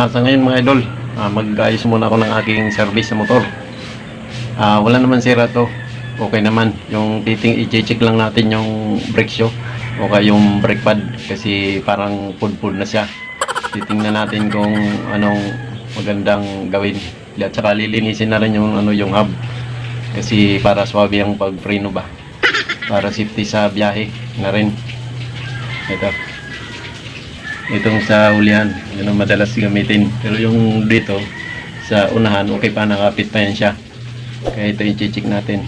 Ah, sa ngayon mga idol, ah, mag-ayos muna ako ng aking service sa motor. Ah, wala naman sira to. Okay naman. Yung titing i-check lang natin yung brake show o kaya yung brake pad kasi parang pud-pud na siya. Titingnan natin kung anong magandang gawin. At saka lilinisin na rin yung ano yung hub kasi para swabe ang pagpreno ba. Para safety sa biyahe na rin. Ito. Itong sa ulihan, yun ang madalas gamitin. Pero yung dito, sa unahan, okay pa, nakapit pa yan siya. Kaya ito i-check natin.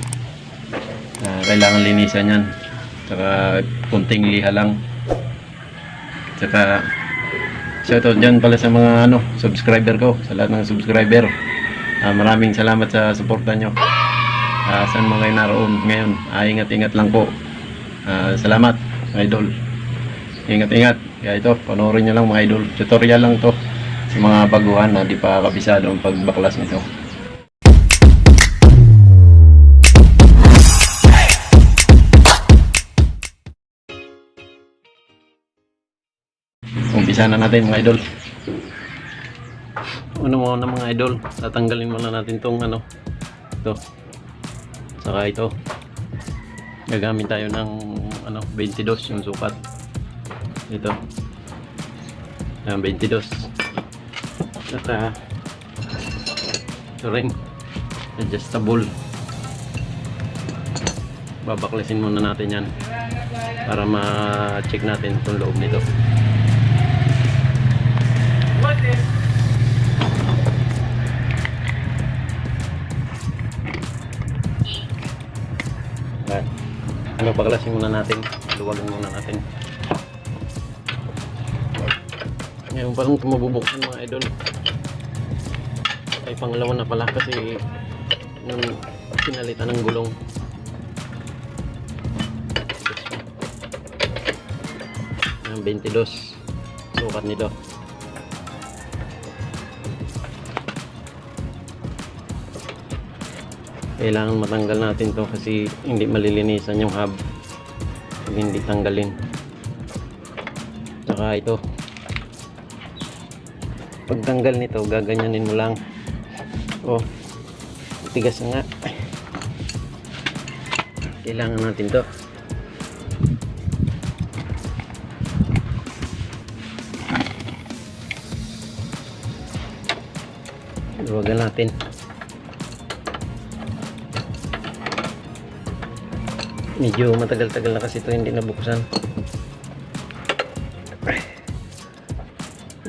Ah, kailangan linisan yan. Saka kunting liha lang. Saka shoutout dyan pala sa mga ano, subscriber ko, sa lahat ng subscriber. Ah, maraming salamat sa suporta nyo. Ah, saan mga kayo naroon ngayon? Ah, ingat-ingat lang po. Ah, salamat, idol. Ingat-ingat. Kaya ito, panoorin nyo lang mga idol. Tutorial lang to sa mga baguhan na di pa kabisado ang pagbaklas nito. Umpisa na natin mga idol. Una muna mga idol, tatanggalin muna natin tong ano, ito. Saka ito. Gagamit tayo ng ano, 22 yung sukat. Ito. Ayan, 22. Saka ito rin. Adjustable. Babaklasin muna natin yan para ma-check natin itong loob nito. Ayan. Ano, baklasin muna natin. Luwagan muna natin. Ngayon parang tumabubuksan mga idol. Ay pangalawa na pala kasi nung pinalitan ng gulong. Ang 22 sukat nito. Kailangan matanggal natin to kasi hindi malilinisan yung hub. Hindi tanggalin. Tsaka ito, pagtanggal nito gaganyanin mo lang. Oh tigas nga. Kailangan natin to. Luwagan natin. Medyo matagal-tagal na kasi ito hindi nabuksan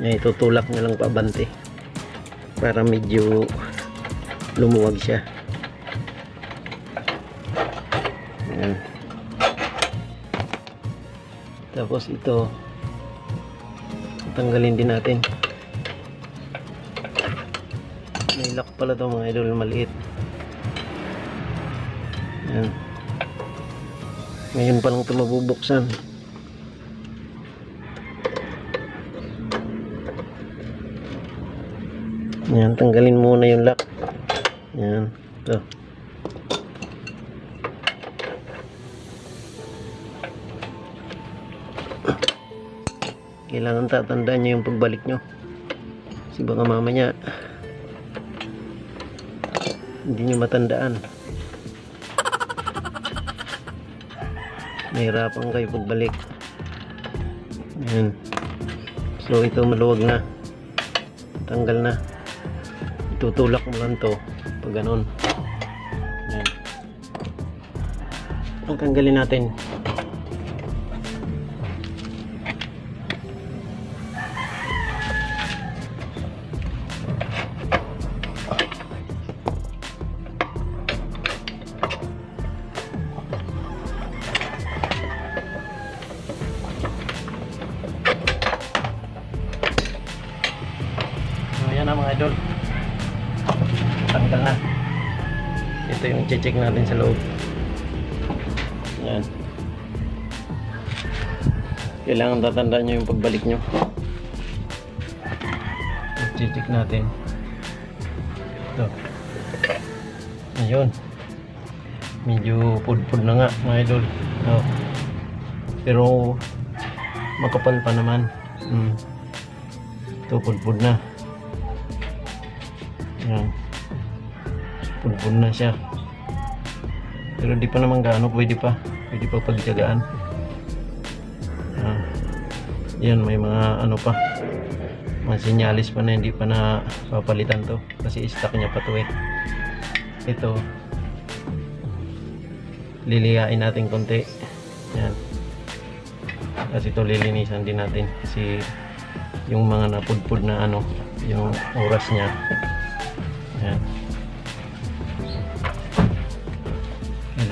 Yan, itutulak nyo lang pabante para medyo lumuwag siya. Yan. tapos ito tanggalin din natin. May lock pala to mga idol maliit. Yan ngayon pa lang ito mabubuksan Yan, tanggalin muna yung lock. Yan, ito. Kailangan tatandaan nyo yung pagbalik nyo. Kasi baka mamaya hindi nyo matandaan. Nahirapan kayo pagbalik. Yan. So ito maluwag na. Tanggal na tutulak mo lang to pag ganun. Yan ang tanggalin natin ito yung check natin sa loob. Yan. Kailangan tatandaan nyo yung pagbalik nyo. Check natin. Ito. Ayun. Medyo pudpud na nga mga idol. Oh. pero makapal pa naman. Hmm. ito pudpud na. Yan. Punpun na siya. Pero di pa naman gaano, pwede pa. Pwede pa pagtyagaan. Ah. Yan, may mga ano pa. Mga sinyalis pa na hindi pa na papalitan to. Kasi stock niya pa to eh. Ito. Liliyain natin konti. Yan. Kasi ito lilinisan din natin. Kasi yung mga napudpud na ano, yung oras niya. Yan.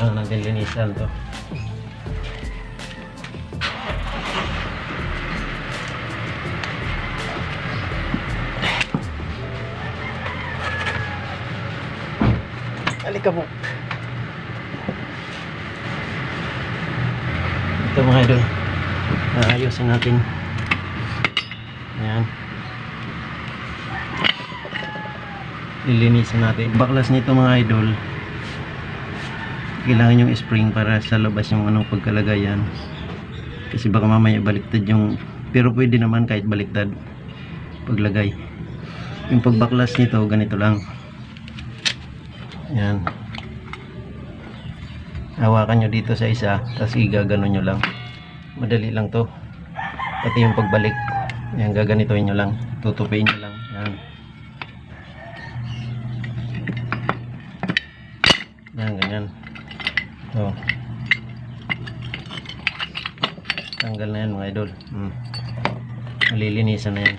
Kailangan natin linisan to. Halika po. Ito mga idol. Aayusin natin. Ayan. Lilinisan natin. Baklas nito mga idol. Kailangan yung spring para sa labas yung anong pagkalagayan. Kasi baka mamaya baliktad yung pero pwede naman kahit baliktad paglagay. Yung pagbaklas nito ganito lang. Yan. Hawakan nyo dito sa isa, tapos igaganon nyo lang. Madali lang to. Pati yung pagbalik. Yan, gaganituin nyo lang. Tutupiin nyo lang. Yan, ganyan. Oh. Tanggal na yan mga idol. Hmm. Malilinisan na yan.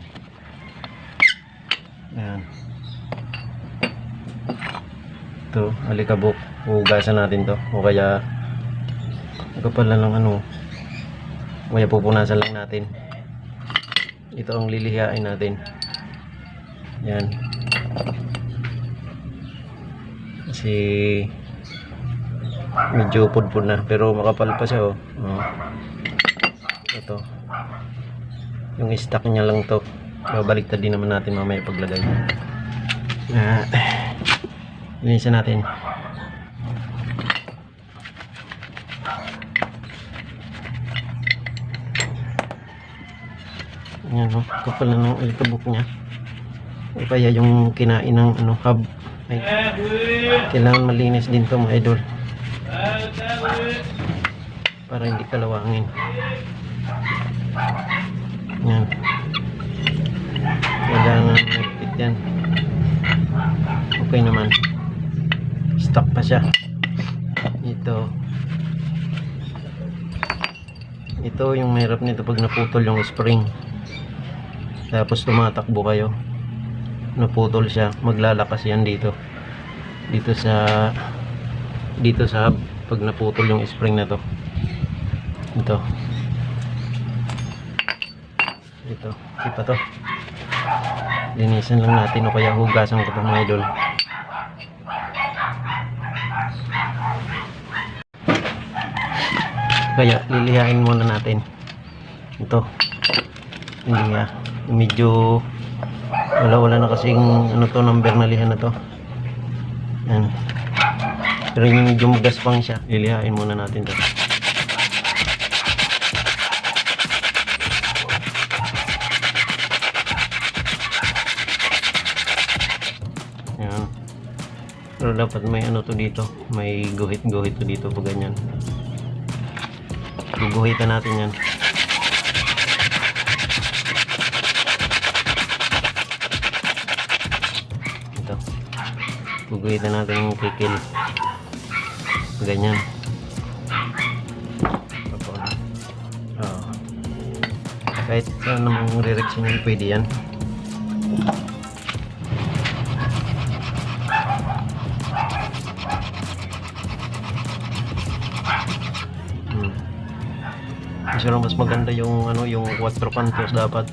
Yan. Ito, alikabok. Hugasan natin to. O kaya, kapal na lang ano. O kaya pupunasan lang natin. Ito ang lilihain natin. Yan. Kasi, medyo pudpud na. Pero makapal pa siya oh. oh. Ito. Yung stock niya lang to. Babaliktad din naman natin mamaya paglagay. Ah. Linisan natin. Ayan o, kapal na ng alikabok niya. O kaya yung kinain ng ano, hub. Ay, kailangan malinis din to mga idol. Para hindi kalawangin. Kailangan nagpit yan. Okay naman. Stock pa siya. Ito. Ito yung mahirap nito pag naputol yung spring. Tapos tumatakbo kayo. Naputol siya. Maglalakas yan dito. Dito sa dito sa hub pag naputol yung spring na to. Ito. Ito. Ipa to. Linisan lang natin o kaya hugasan ko ito mga idol. Kaya lilihain muna natin. Ito. Hindi ah. Medyo wala wala na kasing ano to number na lihan na to. Yan. Pero yung medyo magaspang siya. Lilihain muna natin to. Pero dapat may ano to dito. May guhit-guhit to dito pag ganyan. Guguhitan natin yan. Ito. Guguhitan natin yung kikil. Ganyan. Papauna. Oo. Kahit saan namang direction yan, pwede yan. Kasi mas maganda yung ano yung 4 cantos dapat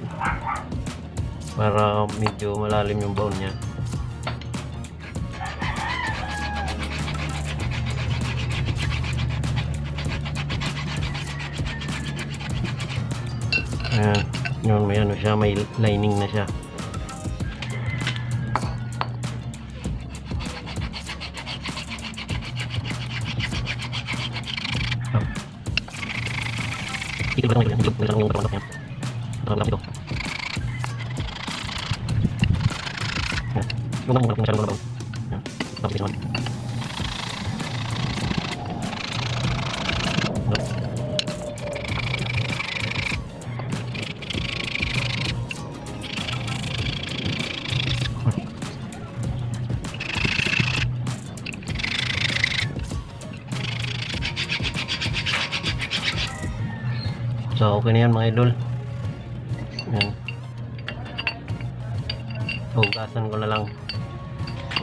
para medyo malalim yung bound niya. Ayan, yun may ano siya, may lining na siya. Dito okay na yan mga idol. Hugasan ko na lang.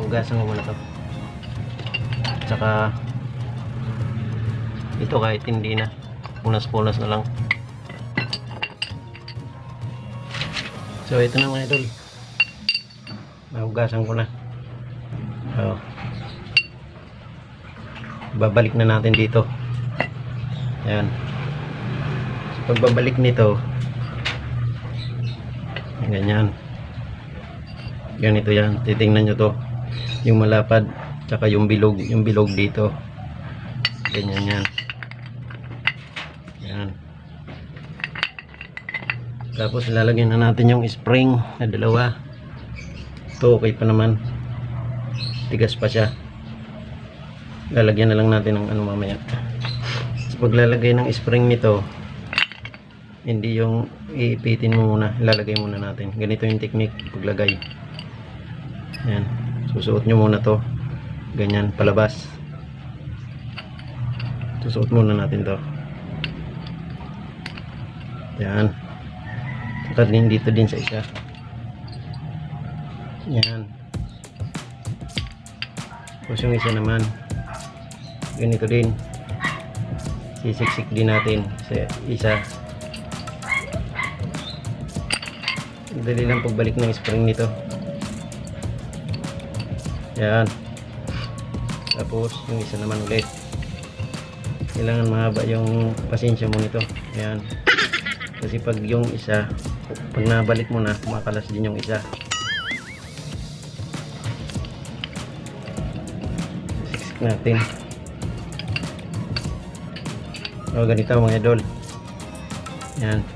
Hugasan ko muna to. Tsaka, ito kahit hindi na. Punas-punas na lang. So, ito na mga idol. Nahugasan ko na. So, babalik na natin dito. Ayan pagbabalik nito ganyan. Ganito yan. Titingnan nyo to. Yung malapad tsaka yung bilog yung bilog dito. Ganyan yan. Yan. Tapos lalagyan na natin yung spring na dalawa. Ito okay pa naman. Tigas pa siya. Lalagyan na lang natin ng ano mamaya. So, paglalagay ng spring nito hindi yung iipitin mo muna ilalagay muna natin. Ganito yung technique paglagay. Yan susuot nyo muna to. Ganyan palabas. Susuot muna natin to. Yan saka din dito din sa isa. Yan tapos yung isa naman ganito din. Sisiksik din natin sa isa dali lang pagbalik ng spring nito. Yan. Tapos yung isa naman ulit. Kailangan mahaba yung pasensya mo nito. Yan. Kasi pag yung isa pag nabalik mo na kumakalas din yung isa. Siksik natin. O ganito mga idol. Yan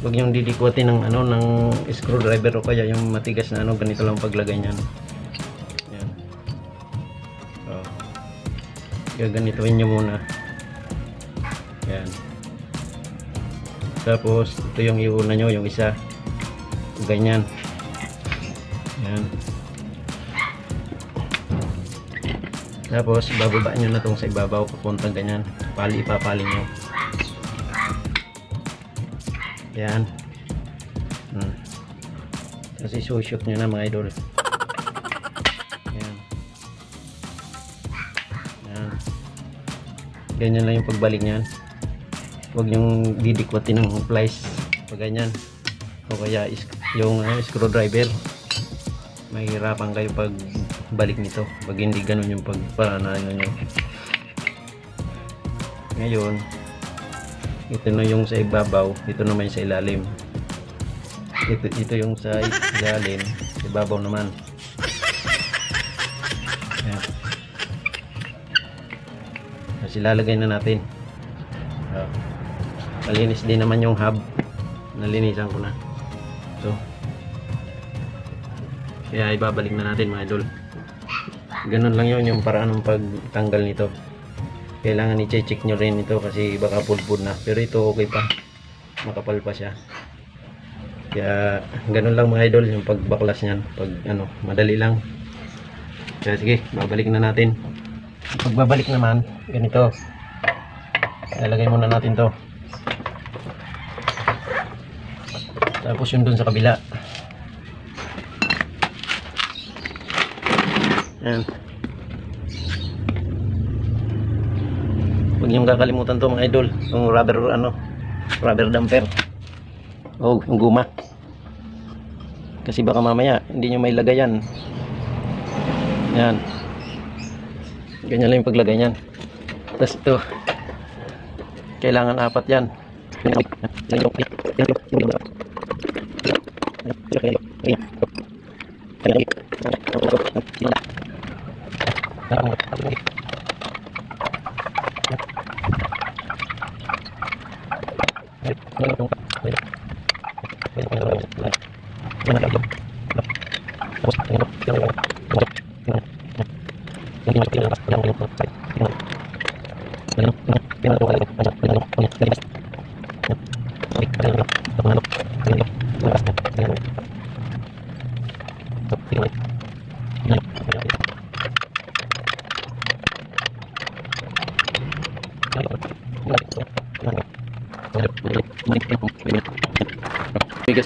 Huwag yung didikwatin ng ano ng screwdriver o kaya yung matigas na ano ganito lang paglagay niyan. Yan. Oh. Gaganituin niyo muna. Yan. Tapos ito yung iuna nyo yung isa. Ganyan. Yan. Tapos bababa nyo na tong sa ibabaw papuntang ganyan. Pali ipapali nyo. Yan. Hmm. Kasi sushoot nyo na mga idol. Yan. Yan. Ganyan lang yung pagbalik niyan. Huwag yung didikwatin ng plies. Pag ganyan. O kaya is, yung uh, screwdriver. Mahirapan kayo pag balik nito. Pag hindi ganun yung pagparanayan nyo. Ngayon, ito na yung sa ibabaw ito naman yung sa ilalim. Ito, ito yung sa ilalim sa ibabaw naman. Ayan. kasi lalagay na natin. Oh. malinis din naman yung hub. Nalinisan ko na. So kaya ibabalik na natin mga idol. Ganun lang yun yung paraan ng pagtanggal nito kailangan i-check nyo rin ito kasi baka pulpul na. Pero ito okay pa. Makapal pa siya. Kaya ganun lang mga idol yung pagbaklas nyan pag ano madali lang. Kaya sige babalik na natin. Pagbabalik naman ganito. Lalagay muna natin to. Tapos yun dun sa kabila. Yan Huwag niyong kakalimutan to mga idol. Yung rubber, ano, rubber damper. O, oh, yung guma. Kasi baka mamaya, hindi nyo may lagay yan. Yan. Ganyan lang yung paglagay niyan. Tapos ito. Kailangan apat yan. Yan. Yang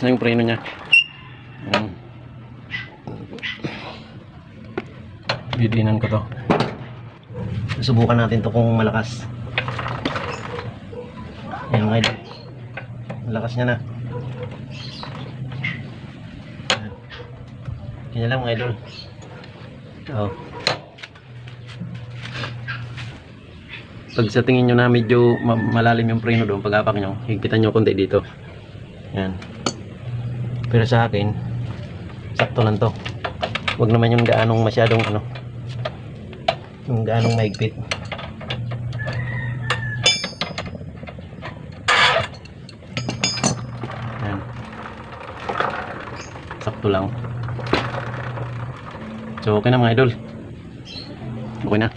na yung preno niya. Ayan. Bidinan ko to. Subukan natin to kung malakas. Ayan mga. Malakas niya na. Ayan. Ganyan lang mga idol. Oo. Pag sa tingin nyo na medyo ma- malalim yung preno doon, pag apak nyo, higpitan nyo konti dito. Yan. Pero sa akin, sakto lang to. Huwag naman yung gaanong masyadong ano, yung gaanong mahigpit. Yan. Sakto lang. So, okay na mga idol. Okay na.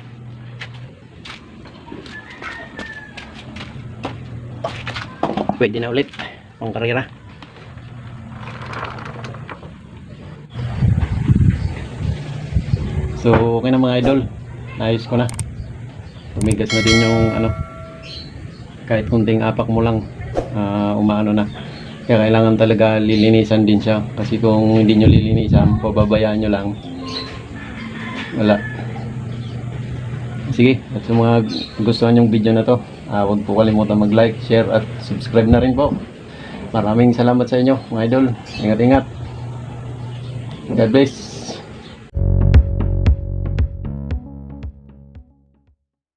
Pwede na ulit. Pang karera. So, okay na mga idol. Naayos ko na. Tumigas na din yung ano. Kahit kunting apak mo lang, ah, umaano na. Kaya kailangan talaga lilinisan din siya. Kasi kung hindi nyo lilinisan, pababayaan nyo lang. Wala. Sige, at sa mga gustuhan yung video na to, ah, huwag po kalimutan mag-like, share at subscribe na rin po. Maraming salamat sa inyo, mga idol. Ingat-ingat. God bless.